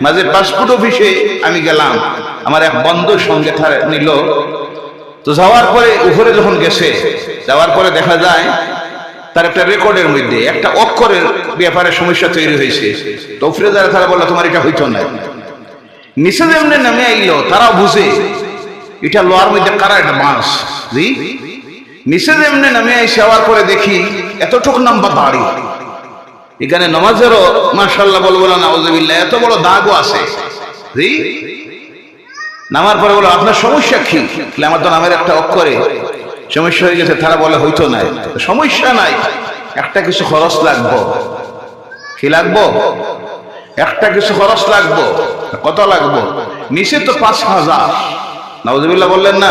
মাঝে পাসপোর্ট অফিসে আমি গেলাম। আমার এক বন্ধুর সঙ্গে নিল। তো যাওয়ার পরে উপরে যখন গেছে, যাওয়ার পরে দেখা যায় তার একটা রেকর্ডের মধ্যে, একটা অক্ষরের ব্যাপারে সমস্যা তৈরি হয়েছে। তো উপরে যারা তারা বলল, তোমার এটা হইতো না। নিচে যেমনি নামে আইলো, তারাও বুঝে এটা লোয়ার মধ্যে কারা একটা বাঁশ? জি? নিচে যেমনি নামে আইসে আওয়ার পরে দেখি, এতটুক নাম্বার বাড়ি। এখানে নমাজেরও মার্শাল্লাহ বলব না, নাউজুবিল্লাহ, এত বড় দাগও আছে। নামার পরে বলো, আপনার সমস্যা কি? আমার তো নামের একটা অক্ষরে সমস্যা হয়ে গেছে, তারা বলে হইতো নাই। সমস্যা নাই, একটা কিছু খরচ লাগবো। কি লাগবো? একটা কিছু খরচ লাগবো। কত লাগবো? নিচে তো পাঁচ হাজার। নওয়াজবিল্লাহ বললেন না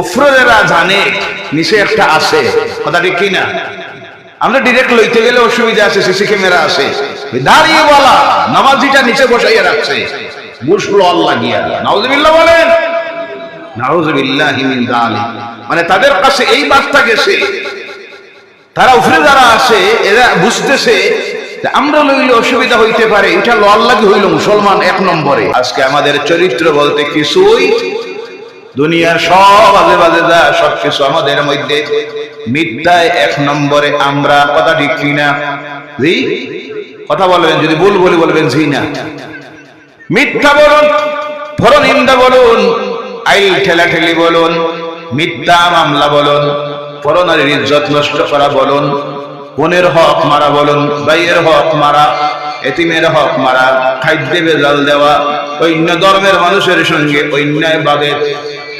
উফরেরা জানে, নিচে একটা আছে। কথাটি ঠিক কিনা? আমরা ডিরেক্ট লইতে গেলে অসুবিধা আছে, সিসি ক্যামেরা আছে। দাঁড়িয়ে বলা নামাজিটা নিচে বসাইয়া রাখছে। বুঝলো আল্লাহ গিয়া নাউজুবিল্লাহ বলেন। নাউজুবিল্লাহ মিন মানে তাদের কাছে এই বার্তা গেছে, তারা উপরে যারা আছে, এরা বুঝতেছে আমরা লইলে অসুবিধা হইতে পারে। এটা ল আল্লাহ হইল মুসলমান এক নম্বরে। আজকে আমাদের চরিত্র বলতে কিছুই দুনিয়ার সব আজে বাজে যা সবকিছু আমাদের মধ্যে। মিথ্যায় এক নম্বরে আমরা কথা ঠিক কিনা? জি? কথা বলবেন, যদি ভুল বলি বলবেন জি না। মিথ্যা বলুন পরনিন্দা বলুন, আইল ঠেলা ঠেলি বলুন, মিথ্যা মামলা বলুন পরনারীর ইজ্জত নষ্ট করা বলুন, বোনের হক মারা বলুন, ভাইয়ের হক মারা, এতিমের হক মারা, খাদ্যে বেজাল দেওয়া, অন্য ধর্মের মানুষের সঙ্গে অন্যায় ভাবে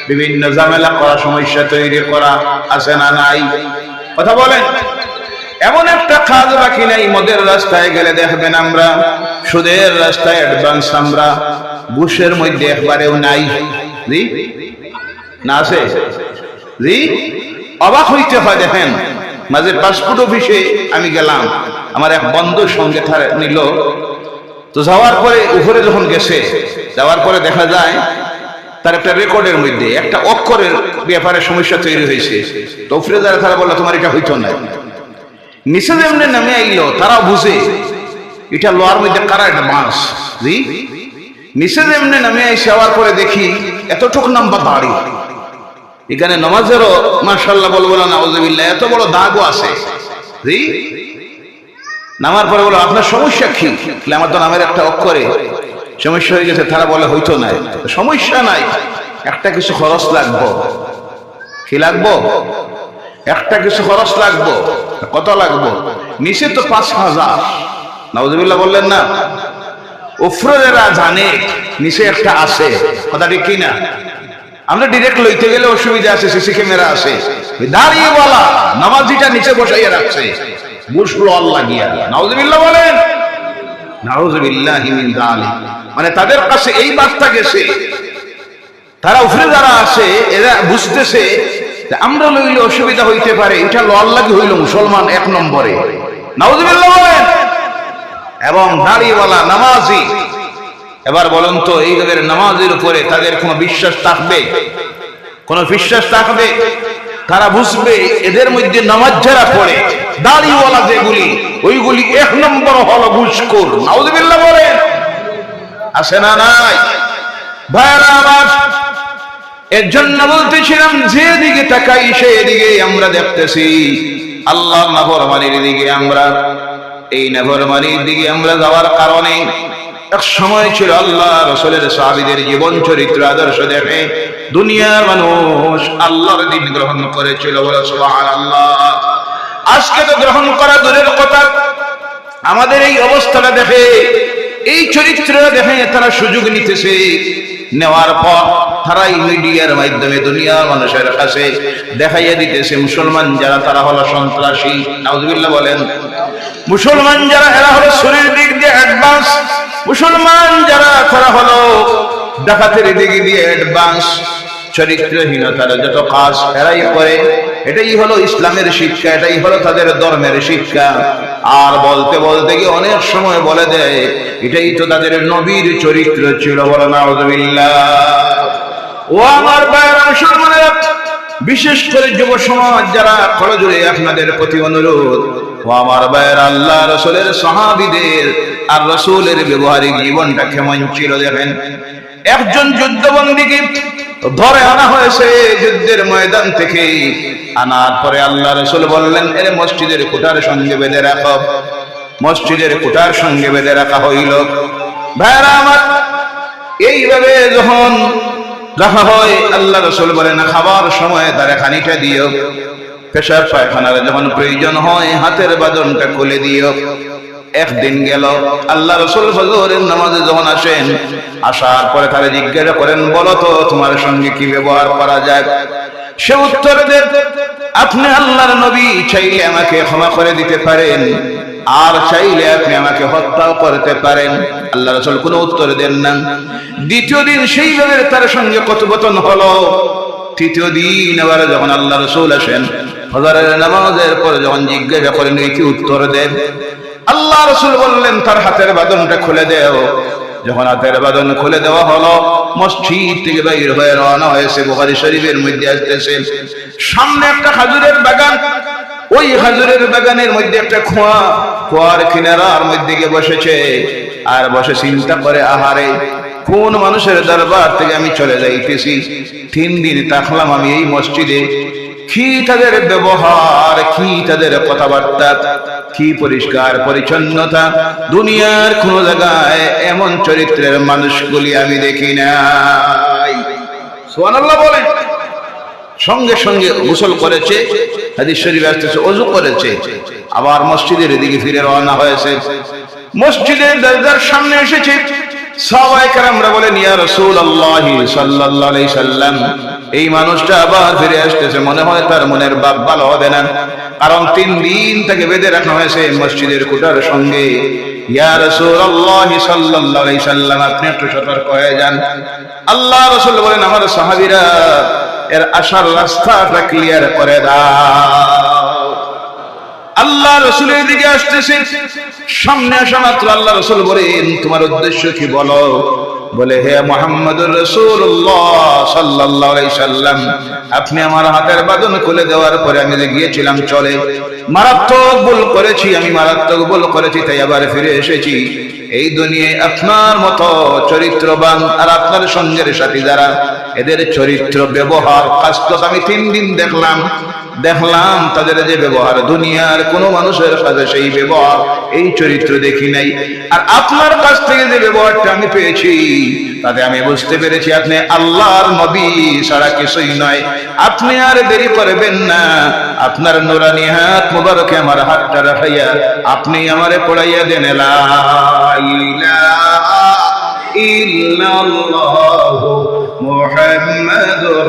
বিভিন্ন ঝামেলা করা, সমস্যা তৈরি করা, আছে না নাই? কথা বলেন। এমন একটা কাজ বাকি নাই, মদের রাস্তায় গেলে দেখবেন আমরা, সুদের রাস্তায় অ্যাডভান্স আমরা বুশের মধ্যে একবারেও নাই। জি? না আছে? জি? অবাক হইতে হয়, দেখেন। মাঝে পাসপোর্ট অফিসে আমি গেলাম, আমার এক বন্ধুর সঙ্গে নিল। তো যাওয়ার পরে উপরে যখন গেছে, যাওয়ার পরে দেখা যায় তার একটা রেকর্ডের মধ্যে, একটা অক্ষরের ব্যাপারে সমস্যা তৈরি হয়েছে। তো উপরে যারা তারা বলল, তোমার এটা হইতো না নিচে যেমনি নামে আইলো, তারাও বুঝে, এটা লোয়ার মধ্যে কারা একটা বাঁশ জি? নিচে যেমনি নামে আইসে আওয়ার পরে দেখি, এতটুক নাম্বার বাড়ি। এখানে নমাজেরও মার্শাল্লাহ বলব না, নাউজুবিল্লাহ, এত বড় দাগও আছে। জি? নামার পরে বলো আপনার সমস্যা কি? আমার তো নামের একটা অক্ষরে সমস্যা হয়ে গেছে, তারা বলে হইতো নাই। সমস্যা নাই, একটা কিছু খরচ লাগবো। কি লাগবো? একটা কিছু খরচ লাগবো। কত লাগবো? নিচে তো পাঁচ হাজার। নওয়াজবিল্লাহ বললেন না। উফরেরা জানে, নিচে একটা আছে। কথা ঠিক কিনা? আমরা ডিরেক্ট লইতে গেলে অসুবিধা আছে, সিসি ক্যামেরা আছে। দাঁড়িয়ে বলা নামাজিটা নিচে বসাইয়া রাখছে। বুঝলো আল্লাহ গিয়া নাউজুবিল্লাহ বলেন। মিন তাদের কাছে এই বার্তা গেছে তারা উপরে যারা আছে এরা বুঝতেছে আমরা লইলে অসুবিধা হইতে পারে, এটা ল আল্লাহ হইল মুসলমান এক নম্বরে। এবং দাড়িওয়ালা নামাজি, এবার বলুন তো এই লোকের নামাজের উপরে তাদের কোনো বিশ্বাস থাকবে? কোন বিশ্বাস থাকবে? তারা বুঝবে এদের মধ্যে নামাজ যারা পড়ে, দাড়িওয়ালা যেগুলি ওইগুলি এক নম্বর হলো ঘুষখোর। নাউজুবিল্লাহ বলেন। আছে না নাই? ভাইরা আমার এর জন্য বলতেছিলাম, যেদিকে তাকাই সেদিকে আমরা দেখতেছি। আল্লাহ নাফরমানির দিকে আমরা, এই নাফরমানির দিকে আমরা যাওয়ার কারণে এক সময় ছিল আল্লাহ রসুলের সাহাবিদের জীবন চরিত্র আদর্শ দেখে দুনিয়ার মানুষ আল্লাহর দিন গ্রহণ করেছিল বলে সুবহানাল্লাহ। আজকে তো গ্রহণ করা দূরের কথা। আমাদের এই অবস্থাটা দেখে, এই চরিত্র দেখে তারা সুযোগ নিতেছে। নেওয়ার পর তারাই মিডিয়ার মাধ্যমে দুনিয়ার মানুষের কাছে দেখাইয়া দিতেছে, মুসলমান যারা তারা হলো সন্ত্রাসী। নাউজুবিল্লাহ বলেন, মুসলমান যারা, এরা হলো শরীর দিক দিয়ে অ্যাডভান্স মুসলমান যারা, তারা হলো ডাকাতের দিক দিয়ে অ্যাডভান্স চরিত্রহীনতার যত কাজ এরাই করে। এটাই হলো ইসলামের শিক্ষা, এটাই হলো তাদের ধর্মের শিক্ষা। আর বলতে বলতে গিয়ে অনেক সময় বলে দেয়, এটাই তো তাদের নবীর চরিত্র ছিল বলে না ও আমার বিশেষ করে যুব সমাজ যারা খরজুড়ে আপনাদের প্রতি অনুরোধ, ও আমার ভাইয়ের, আল্লাহ রসুলের সাহাবিদের আর রসুলের ব্যবহারিক জীবনটা কেমন ছিল দেখেন। একজন যুদ্ধবন্দীকে ধরে আনা হয়েছে যুদ্ধের ময়দান থেকে। আনার পরে আল্লাহ রসুল বললেন, এর মসজিদের কুটার সঙ্গে বেঁধে রাখো। মসজিদের কুটার সঙ্গে বেঁধে রাখা হইল। ভাইরা আমার, এইভাবে যখন রাখা হয়, আল্লাহ রসুল বলেন, খাবার সময় তারা খানিটা দিও। পেশার পায়খানার যখন প্রয়োজন হয়, হাতের বাদনটা খুলে দিও। একদিন গেল, আল্লাহ রসুল ফজরের নামাজে যখন আসেন, আসার পরে তারা জিজ্ঞাসা করেন, বলো তো, তোমার সঙ্গে কি ব্যবহার করা যায়? সে উত্তর দেন, আপনি আল্লাহর নবী, চাইলে আমাকে ক্ষমা করে দিতে পারেন, আর চাইলে আপনি আমাকে হত্যাও করতে পারেন। আল্লাহ রসুল কোনো উত্তর দেন না। দ্বিতীয় দিন সেইভাবে তার সঙ্গে কথোপকথন হলো। তৃতীয় দিন আবার যখন আল্লাহ রসুল আসেন হজারের নামাজের পরে যখন জিজ্ঞাসা করেন কি উত্তর দেন? আল্লাহ রসুল বললেন, তার হাতের বাদনটা খুলে দেও। যখন হাতের বাদন খুলে দেওয়া হলো, মসজিদ থেকে বাইর হয়ে রওনা হয়েছে বুখারী শরীফের মধ্যে আসতেছে। সামনে একটা খাজুরের বাগান। ওই হাজুরের বাগানের মধ্যে একটা খোয়া, খোয়ার কিনারার মধ্যে গিয়ে বসেছে। আর বসে চিন্তা করে, আহারে, কোন মানুষের দরবার থেকে আমি চলে যাইতেছি? তিন দিন থাকলাম আমি এই মসজিদে। কি তাদের ব্যবহার, কি তাদের কথাবার্তা, কি পরিষ্কার পরিচ্ছন্নতা? দুনিয়ার কোন জায়গায় এমন চরিত্রের মানুষগুলি আমি দেখি নাই। সুবহানাল্লাহ বলেন। সঙ্গে সঙ্গে গোসল করেছে অজু করেছে, আবার মসজিদের দিকে ফিরে রওনা হয়েছে। মসজিদের দরজার সামনে এসেছে। সবাই কারামরা বলেন, ইয়া রাসূলুল্লাহি সাল্লাল্লাহু আলাইহি সাল্লাম এই মানুষটা আবার ফিরে আসতেছে। মনে হয় তার মনের বাপ ভালো হবে না। কারণ তিন দিন তাকে বেঁধে রাখা হয়েছে মসজিদের কুটার সঙ্গে। যান। আল্লাহ রাসূল বলেন, আমার সাহাবীরা, এর ক্লিয়ার করে আল্লাহ আসতেছে। সামনে আসা মাত্র আল্লাহ রসুল বলেন, তোমার উদ্দেশ্য কি বলো? বলে, হে মোহাম্মদ রসুল্লাহ সাল্লাহ সাল্লাম, আপনি আমার হাতের বাদন খুলে দেওয়ার পরে আমি গিয়েছিলাম, চলে। মারাত্মক ভুল করেছি, আমি মারাত্মক ভুল করেছি, তাই আবার ফিরে এসেছি। এই দুনিয়ায় আপনার মতো চরিত্রবান আর আপনার সঙ্গের সাথী যারা, এদের চরিত্র ব্যবহার কাজ আমি তিন দিন দেখলাম। দেখলাম তাদের যে ব্যবহার, দুনিয়ার কোন মানুষের সাথে সেই ব্যবহার, এই চরিত্র দেখি নাই। আর আপনার কাছ থেকে যে ব্যবহারটা আমি পেয়েছি, তাতে আমি বুঝতে পেরেছি আপনি আল্লাহর নবী ছাড়া কিছুই নয়। আপনি আর দেরি করবেন না। আপনার নুরানি হাত মুবারকে আমার হাতটা রাখাইয়া আপনি আমারে পড়াইয়া দেন ইল্লাল্লাহ মুহাম্মাদুর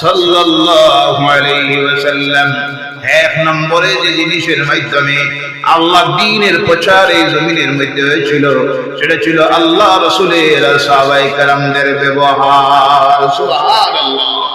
সাল্লাল্লাহু আলাইহি ওয়াসাল্লাম, এক নম্বরে যে জিনিসের মাধ্যমে আল্লাহ দ্বীনের প্রচার এই জমিনের মধ্যে হয়েছিল, সেটা ছিল আল্লাহ রসুলের সাহাবাই কারামদের ব্যবহার। সুবহানাল্লাহ।